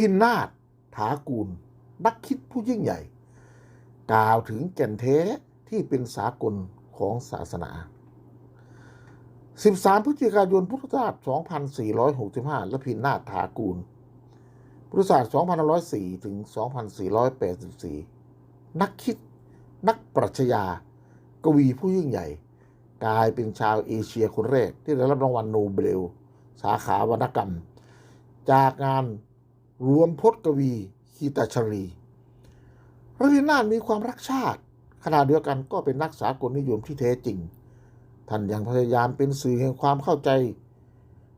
พินนาถถากูล นักคิดผู้ยิ่งใหญ่ กล่าวถึงแก่นแท้ที่เป็นสากลของศาสนา 13 พฤศจิกายน พุทธศักราช 2465 และพินนาถถากูล พุทธศักราช 2504 ถึง 2484 นักคิด นักปรัชญา กวีผู้ยิ่งใหญ่ กลายเป็นชาวเอเชียคนแรกที่ได้รับรางวัลโนเบล สาขาวรรณกรรม จากงาน รวมพจน์กวีคีตาชรีรพินาถมีความรักชาติ ขณะเดียวกันก็เป็นนักสากลนิยมที่แท้จริง ท่านยังพยายามเป็นสื่อแห่งความเข้าใจ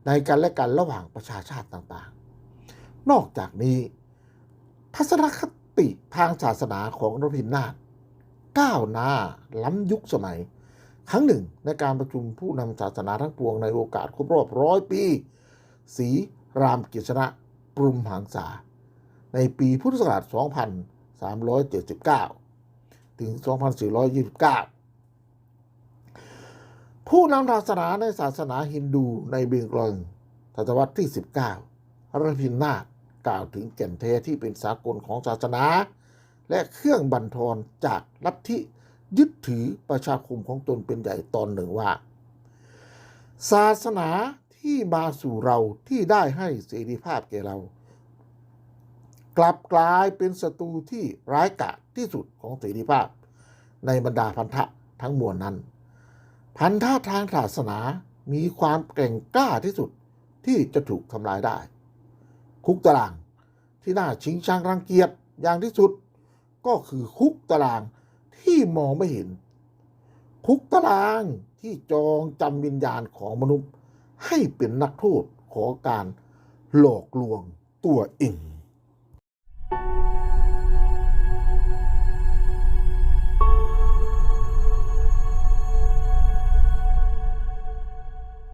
ในกันและกันระหว่างประชาชาติต่างๆ นอกจากนี้ ทัศนคติทางศาสนาของรพินนาถก้าวหน้าล้ำยุคสมัย ครั้งหนึ่งในการประชุมผู้นำศาสนาทั้งปวงในโอกาสครบรอบร้อยปีศรีรามกิจนะ ปรุมหังษา ในปีพุทธศักราช 2379 ถึง 2429 ผู้นำศาสนาในศาสนาฮินดูในเบงกลอนศตวรรษที่ 19รพินนาถกล่าวถึงแก่นแท้ที่เป็นสากลของศาสนา และเครื่องบันทอนจากลัทธิยึดถือประชาคมของตนเป็นใหญ่ตอนหนึ่งว่า ศาสนา ที่มาสู่เราที่ได้ให้เสรีภาพแก่เรา กลับกลายเป็นศัตรูที่ร้ายกาจที่สุดของเสรีภาพ ในบรรดาพันธะทั้งมวลนั้น พันธะทางศาสนามีความแกร่งกล้าที่สุดที่จะถูกทำลายได้ คุกตารางที่น่าชิงชังรังเกียจอย่างที่สุด ก็คือคุกตารางที่มองไม่เห็น คุกตารางที่จองจำวิญญาณของมนุษย์ ให้เป็นนักโทษของการหลอกลวงตัวเอง